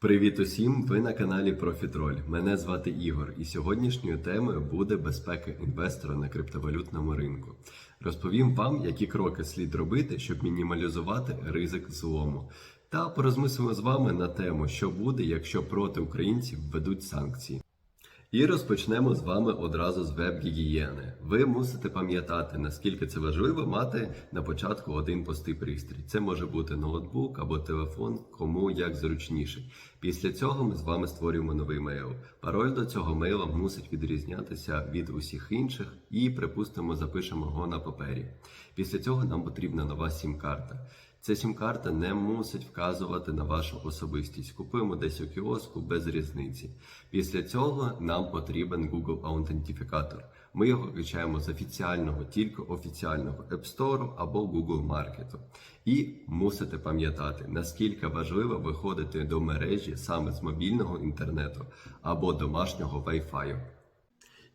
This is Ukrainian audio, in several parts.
Привіт усім! Ви на каналі Профітроль. Мене звати Ігор, і сьогоднішньою темою буде безпека інвестора на криптовалютному ринку. Розповім вам, які кроки слід робити, щоб мінімалізувати ризик злому. Та порозмислимо з вами на тему, що буде, якщо проти українців введуть санкції. І розпочнемо з вами одразу з веб-гігієни. Ви мусите пам'ятати, наскільки це важливо мати на початку один пустий пристрій. Це може бути ноутбук або телефон, кому як зручніше. Після цього ми з вами створюємо новий мейл. Пароль до цього мейла мусить відрізнятися від усіх інших, і, припустимо, запишемо його на папері. Після цього нам потрібна нова сім-карта. Ця сім-карта не мусить вказувати на вашу особистість. Купуємо десь у кіоску без різниці. Після цього нам потрібен Google аутентифікатор. Ми його качаємо з офіціального, тільки офіціального App Store або Google Market. І мусите пам'ятати, наскільки важливо виходити до мережі саме з мобільного інтернету або домашнього Wi-Fi.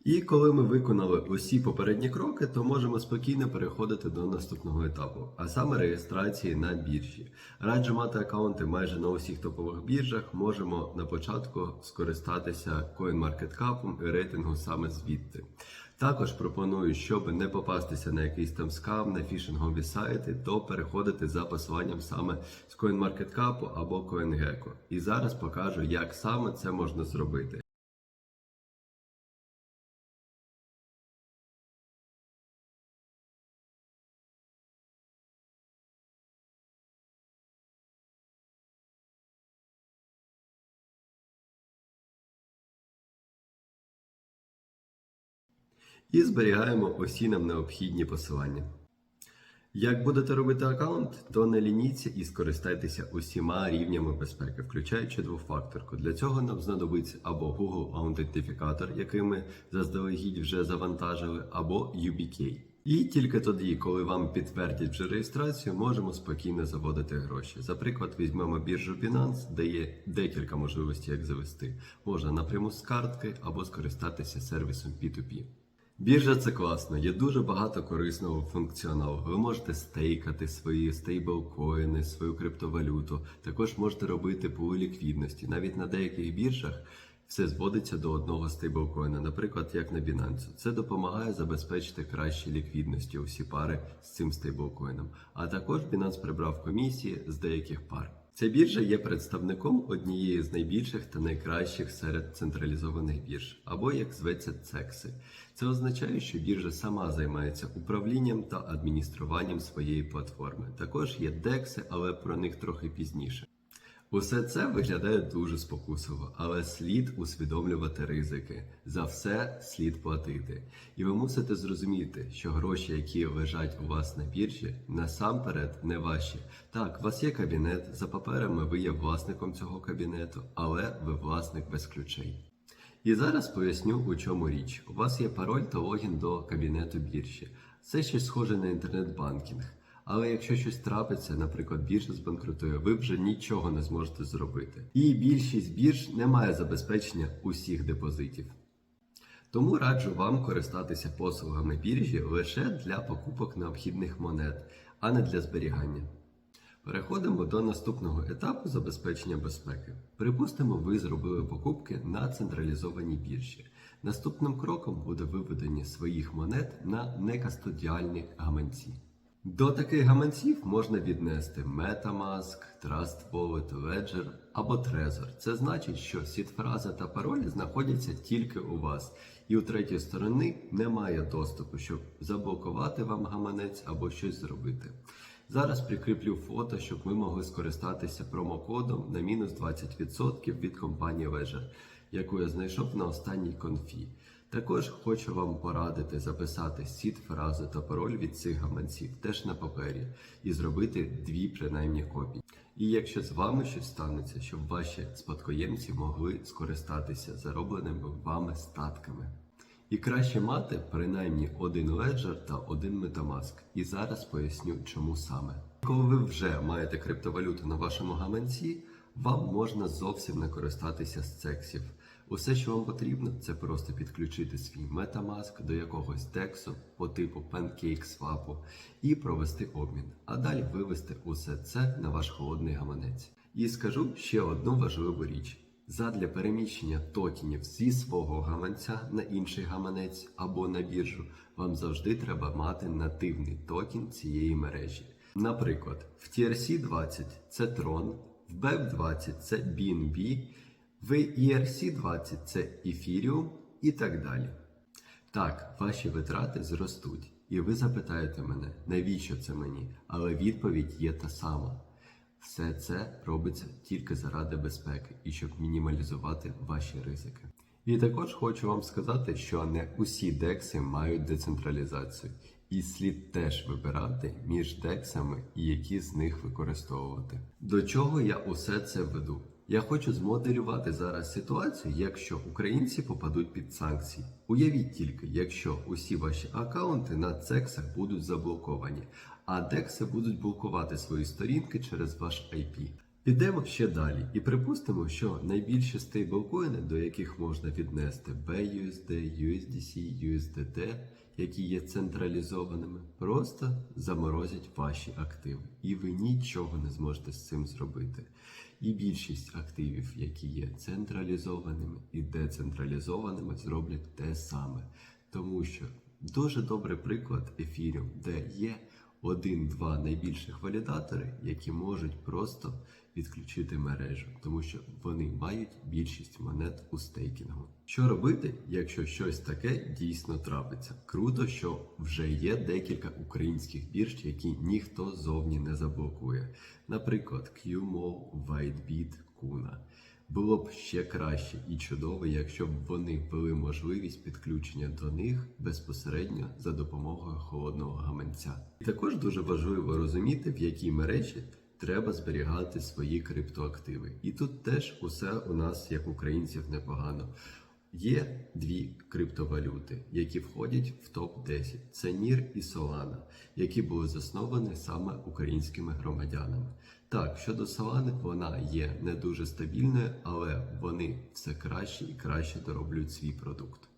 І коли ми виконали усі попередні кроки, то можемо спокійно переходити до наступного етапу, а саме реєстрації на біржі. Раджу мати аккаунти майже на усіх топових біржах. Можемо на початку скористатися CoinMarketCap і рейтингу саме звідти. Також пропоную, щоб не попастися на якийсь там скам, на фішингові сайти, то переходити за посиланням саме з CoinMarketCap або CoinGecko. І зараз покажу, як саме це можна зробити. І зберігаємо усі нам необхідні посилання. Як будете робити аккаунт, то не лініться і скористайтеся усіма рівнями безпеки, включаючи двофакторку. Для цього нам знадобиться або Google аутентифікатор, який ми заздалегідь вже завантажили, або UBK. І тільки тоді, коли вам підтвердять вже реєстрацію, можемо спокійно заводити гроші. За приклад, візьмемо біржу Binance, де є декілька можливостей, як завести. Можна напряму з картки або скористатися сервісом P2P. Біржа це класно, є дуже багато корисного функціоналу. Ви можете стейкати свої стейблкоїни, свою криптовалюту. Також можете робити пули ліквідності. Навіть на деяких біржах все зводиться до одного стейблкоїна, наприклад, як на Binance. Це допомагає забезпечити кращі ліквідності усі пари з цим стейблкоїном. А також Binance прибрав комісії з деяких пар. Ця біржа є представником однієї з найбільших та найкращих серед централізованих бірж, або як зветься цекси. Це означає, що біржа сама займається управлінням та адмініструванням своєї платформи. Також є декси, але про них трохи пізніше. Усе це виглядає дуже спокусово, але слід усвідомлювати ризики. За все слід платити. І ви мусите зрозуміти, що гроші, які лежать у вас на біржі, насамперед не ваші. Так, у вас є кабінет, за паперами ви є власником цього кабінету, але ви власник без ключей. І зараз поясню, у чому річ. У вас є пароль та логін до кабінету біржі. Це щось схоже на інтернет-банкінг. Але якщо щось трапиться, наприклад, біржа збанкрутує, ви вже нічого не зможете зробити. І більшість бірж не має забезпечення усіх депозитів. Тому раджу вам користатися послугами біржі лише для покупок необхідних монет, а не для зберігання. Переходимо до наступного етапу забезпечення безпеки. Припустимо, ви зробили покупки на централізованій біржі. Наступним кроком буде виведення своїх монет на некастодіальні гаманці. До таких гаманців можна віднести Metamask, Trust Wallet, Ledger або Trezor. Це значить, що сітфраза та пароль знаходяться тільки у вас, і у третьої сторони немає доступу, щоб заблокувати вам гаманець або щось зробити. Зараз прикріплю фото, щоб ви могли скористатися промокодом на мінус 20% від компанії Ledger, яку я знайшов на останній конфі. Також хочу вам порадити записати сіт, фрази та пароль від цих гаманців теж на папері і зробити дві принаймні копії. І якщо з вами щось станеться, щоб ваші спадкоємці могли скористатися заробленими вами статками. І краще мати принаймні один Ledger та один Metamask. І зараз поясню, чому саме. Коли ви вже маєте криптовалюту на вашому гаманці, вам можна зовсім не користатися з цексів. Усе, що вам потрібно, це просто підключити свій Metamask до якогось DEX по типу PancakeSwap і провести обмін, а далі вивести усе це на ваш холодний гаманець. І скажу ще одну важливу річ: задля переміщення токенів зі свого гаманця на інший гаманець або на біржу, вам завжди треба мати нативний токен цієї мережі. Наприклад, в TRC 20 це Tron, в BEP 20 це BNB, в ERC 20 це Ethereum і так далі. Так, ваші витрати зростуть, і ви запитаєте мене, навіщо це мені? Але відповідь є та сама. Все це робиться тільки заради безпеки і щоб мінімалізувати ваші ризики. І також хочу вам сказати, що не усі декси мають децентралізацію, і слід теж вибирати між дексами і які з них використовувати. До чого я усе це веду? Я хочу змоделювати зараз ситуацію, якщо українці попадуть під санкції. Уявіть тільки, якщо усі ваші акаунти на цексах будуть заблоковані, а декси будуть блокувати свої сторінки через ваш IP. Підемо ще далі і припустимо, що найбільші стейблкоїни, до яких можна віднести BUSD, USDC, USDT, які є централізованими, просто заморозять ваші активи, і ви нічого не зможете з цим зробити. І більшість активів, які є централізованими і децентралізованими, зроблять те саме. Тому що дуже добрий приклад ефірів, де є один-два найбільших валідатори, які можуть просто відключити мережу, тому що вони мають більшість монет у стейкінгу. Що робити, якщо щось таке дійсно трапиться? Круто, що вже є декілька українських бірж, які ніхто зовні не заблокує. Наприклад, QMO, WhiteBit, Kuna. Було б ще краще і чудово, якщо б вони ввели можливість підключення до них безпосередньо за допомогою холодного гаманця. І також дуже важливо розуміти, в якій мережі треба зберігати свої криптоактиви. І тут теж усе у нас, як українців, непогано. Є дві криптовалюти, які входять в топ 10 це NIR і Solana, які були засновані саме українськими громадянами. Так, щодо Solana, вона є не дуже стабільною, але вони все краще і краще дороблюють свій продукт.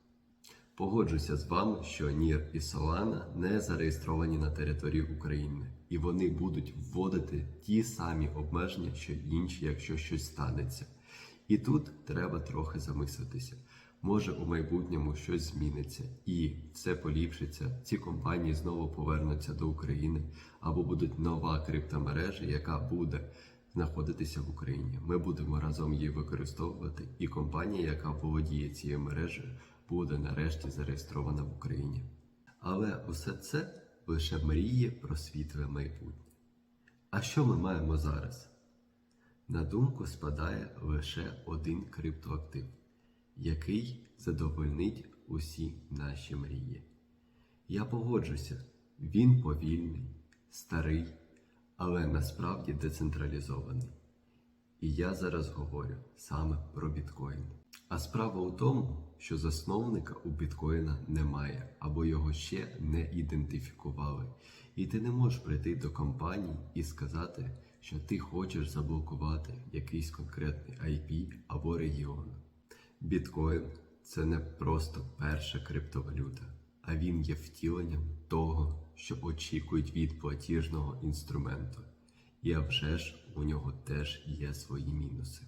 Погоджуся з вами, що NIR і Solana не зареєстровані на території України, і вони будуть вводити ті самі обмеження, що інші, якщо щось станеться. І тут треба трохи замислитися. Може у майбутньому щось зміниться і все поліпшиться. Ці компанії знову повернуться до України або будуть нова криптомережа, яка буде знаходитися в Україні. Ми будемо разом її використовувати, і компанія, яка володіє цією мережею, буде нарешті зареєстрована в Україні. Але усе це лише мрії про світле майбутнє. А що ми маємо зараз? На думку спадає лише один криптоактив, який задовольнить усі наші мрії. Я погоджуся, він повільний, старий, але насправді децентралізований. І я зараз говорю саме про біткоін. А справа у тому, що засновника у біткоїна немає або його ще не ідентифікували. І ти не можеш прийти до компанії і сказати, що ти хочеш заблокувати якийсь конкретний IP або регіон. Біткоін це не просто перша криптовалюта, а він є втіленням того, що очікують від платіжного інструменту. І а вже ж у нього теж є свої мінуси.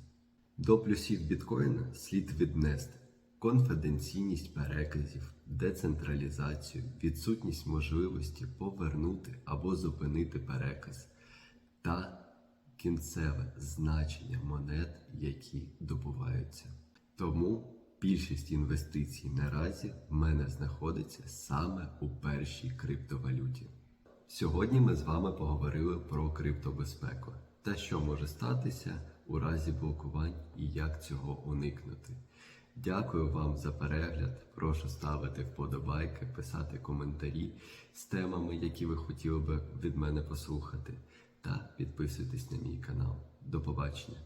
До плюсів біткоїна слід віднести конфіденційність переказів, децентралізацію, відсутність можливості повернути або зупинити переказ та кінцеве значення монет, які добуваються. Тому більшість інвестицій наразі в мене знаходиться саме у першій криптовалюті. Сьогодні ми з вами поговорили про криптобезпеку та що може статися у разі блокувань і як цього уникнути. Дякую вам за перегляд. Прошу ставити вподобайки, писати коментарі з темами, які ви хотіли би від мене послухати. Та підписуйтесь на мій канал. До побачення.